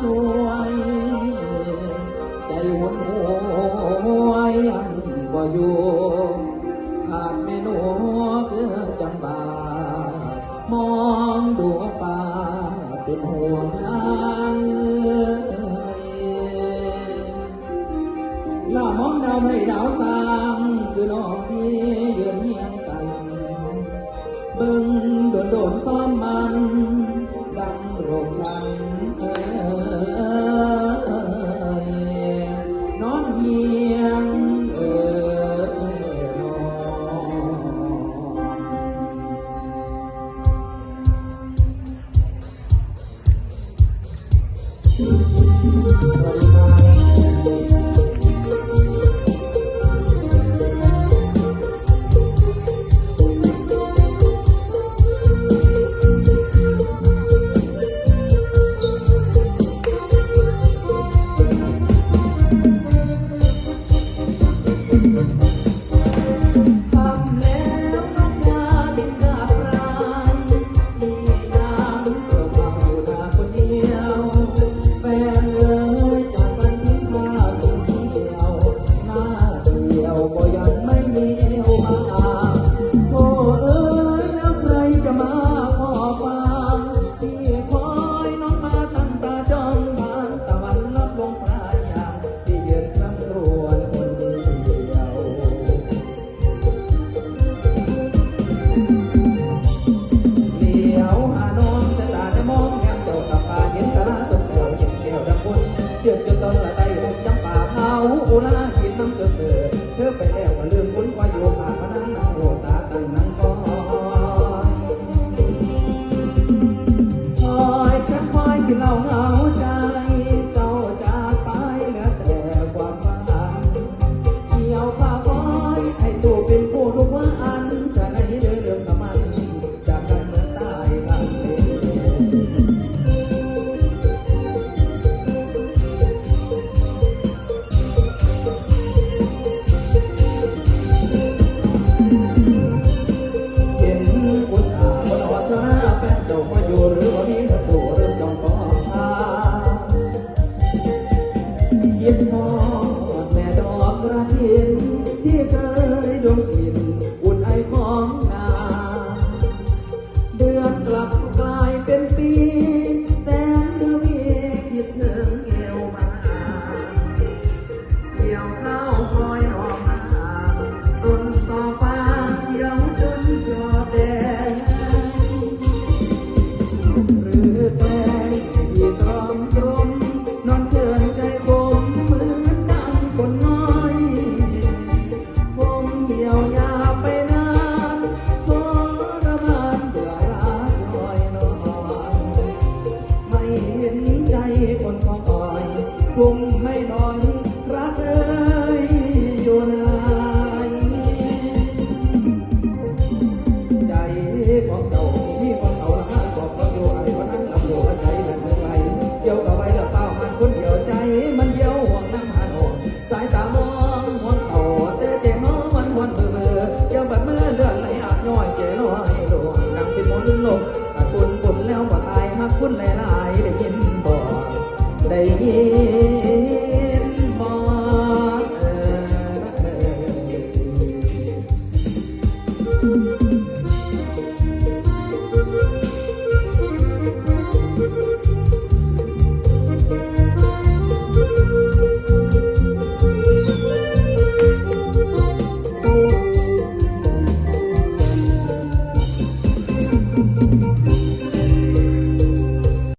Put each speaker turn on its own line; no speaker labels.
ช่วย ใจหวนหวยอันบ่อยู่ขาดไม่หน้เพื่อจำงบามองดูฟ้าเป็นห่วงนางล่ามองดาวให้ดาวสามคือน้องพี่เยืนเฮียงกัน บึงโดนโดนซ้อมมันดังโรคจัง Thank you. 真肉